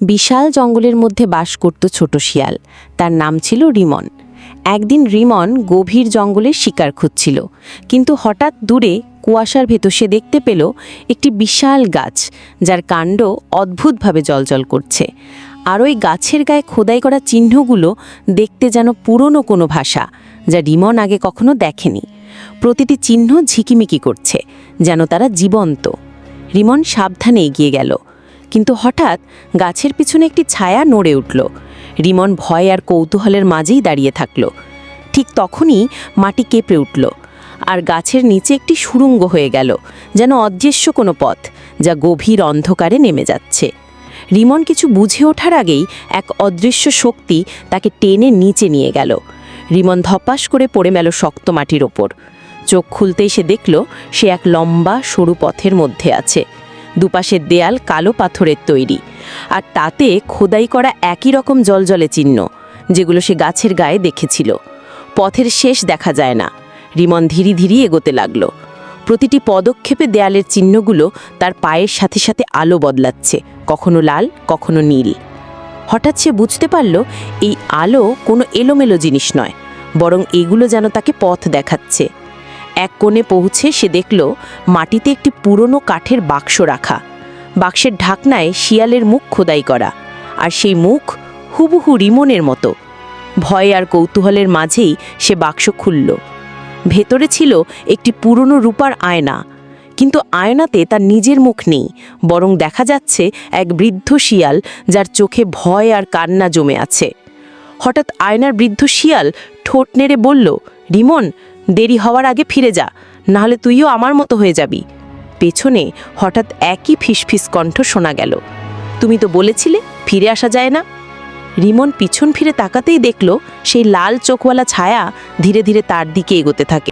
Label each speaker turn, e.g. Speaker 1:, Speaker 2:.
Speaker 1: বিশাল জঙ্গলের মধ্যে বাস করত ছোট শিয়াল। তার নাম ছিল রিমন। একদিন রিমন গভীর জঙ্গলে শিকার খুঁজছিল। কিন্তু হঠাৎ দূরে কুয়াশার ভেতর সে দেখতে পেল একটি বিশাল গাছ, যার কাণ্ড অদ্ভুতভাবে জলজল করছে। আর ওই গাছের গায়ে খোদাই করা চিহ্নগুলো দেখতে যেন পুরনো কোনো ভাষা, যা রিমন আগে কখনো দেখেনি। প্রতিটি চিহ্ন ঝিকিমিকি করছে, যেন তারা জীবন্ত। রিমন সাবধানে এগিয়ে গেল। কিন্তু হঠাৎ গাছের পিছনে একটি ছায়া নড়ে উঠল। রিমন ভয় আর কৌতূহলের মাঝেই দাঁড়িয়ে থাকল। ঠিক তখনই মাটি কেঁপে উঠল আর গাছের নিচে একটি সুড়ঙ্গ হয়ে গেল, যেন অদৃশ্য কোনো পথ, যা গভীর অন্ধকারে নেমে যাচ্ছে। রিমন কিছু বুঝে ওঠার আগেই এক অদৃশ্য শক্তি তাকে টেনে নিচে নিয়ে গেল। রিমন ধপাস করে পড়ে মেল শক্ত মাটির ওপর। চোখ খুলতেই সে দেখল, সে এক লম্বা, সরু পথের মধ্যে আছে। দুপাশের দেয়াল কালো পাথরের তৈরি। আর তাতে খোদাই করা একই রকম জলজলে চিহ্ন, যেগুলো সে গাছের গায়ে দেখেছিল। পথের শেষ দেখা যায় না। রিমন ধীরে ধীরে এগোতে লাগল। প্রতিটি পদক্ষেপে দেয়ালের চিহ্নগুলো তার পায়ের সাথে সাথে আলো বদলাচ্ছে, কখনো লাল, কখনো নীল। হঠাৎ সে বুঝতে পারল, এই আলো কোনো এলোমেলো জিনিস নয়, বরং এগুলো যেন তাকে পথ দেখাচ্ছে। এক কোণে পৌঁছে সে দেখল মাটিতে একটি পুরনো কাঠের বাক্স রাখা। বাক্সের ঢাকনায় শিয়ালের মুখ খোদাই করা আর সেই মুখ হুবহু রিমনের মতো। ভয় আর কৌতূহলের মাঝেই সে বাক্স খুলল। ভেতরে ছিল একটি পুরনো রূপার আয়না। কিন্তু আয়নাতে তার নিজের মুখ নেই, বরং দেখা যাচ্ছে এক বৃদ্ধ শিয়াল যার চোখে ভয় আর কান্না জমে আছে। হঠাৎ আয়নার বৃদ্ধ শিয়াল ঠোঁট নেড়ে বলল, রিমন, দেরি হওয়ার আগে ফিরে যা, নাহলে তুইও আমার মতো হয়ে যাবি। পেছনে হঠাৎ একই ফিসফিস কণ্ঠ শোনা গেল, তুমি তো বলেছিলে, ফিরে আসা যায় না। রিমন পিছন ফিরে তাকাতেই দেখল, সেই লাল চোখওয়ালা ছায়া ধীরে ধীরে তার দিকে এগোতে থাকে।